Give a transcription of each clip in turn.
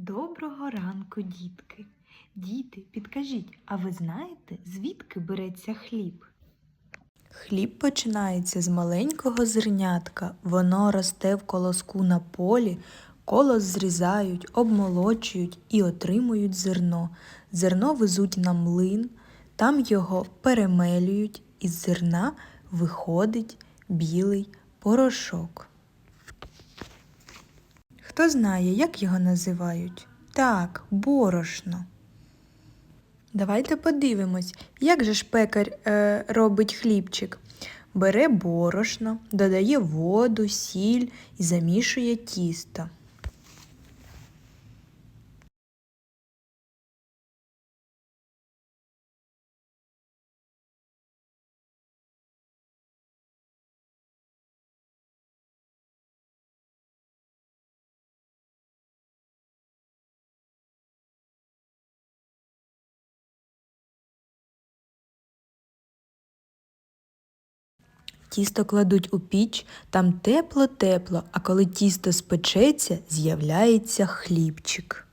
Доброго ранку, дітки. Діти, підкажіть, а ви знаєте, звідки береться хліб? Хліб починається з маленького зернятка. Воно росте в колоску на полі, колос зрізають, обмолочують і отримують зерно. Зерно везуть на млин, там його перемелюють, із зерна виходить білий порошок. Хто знає, як його називають? Так, борошно. Давайте подивимось, як же ж пекар е, робить хлібчик. Бере борошно, додає воду, сіль і замішує тісто. Тісто кладуть у піч, там тепло-тепло, а коли тісто спечеться, з'являється хлібчик.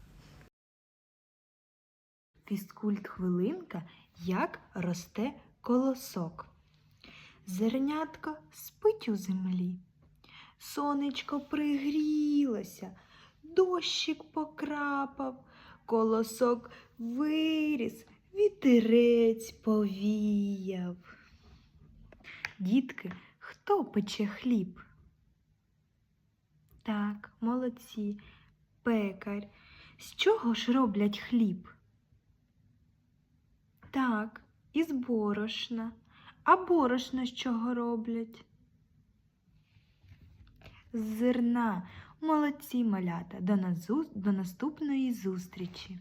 Фізкульт хвилинка, як росте колосок. Зернятко спить у землі. Сонечко пригрілося, дощик покрапав, колосок виріс, вітерець повіяв. Дітки, хто пече хліб? Так, молодці, пекар. З чого ж роблять хліб? Так, із борошна. А борошно з чого роблять? З зерна. Молодці малята. До, назу... До наступної зустрічі.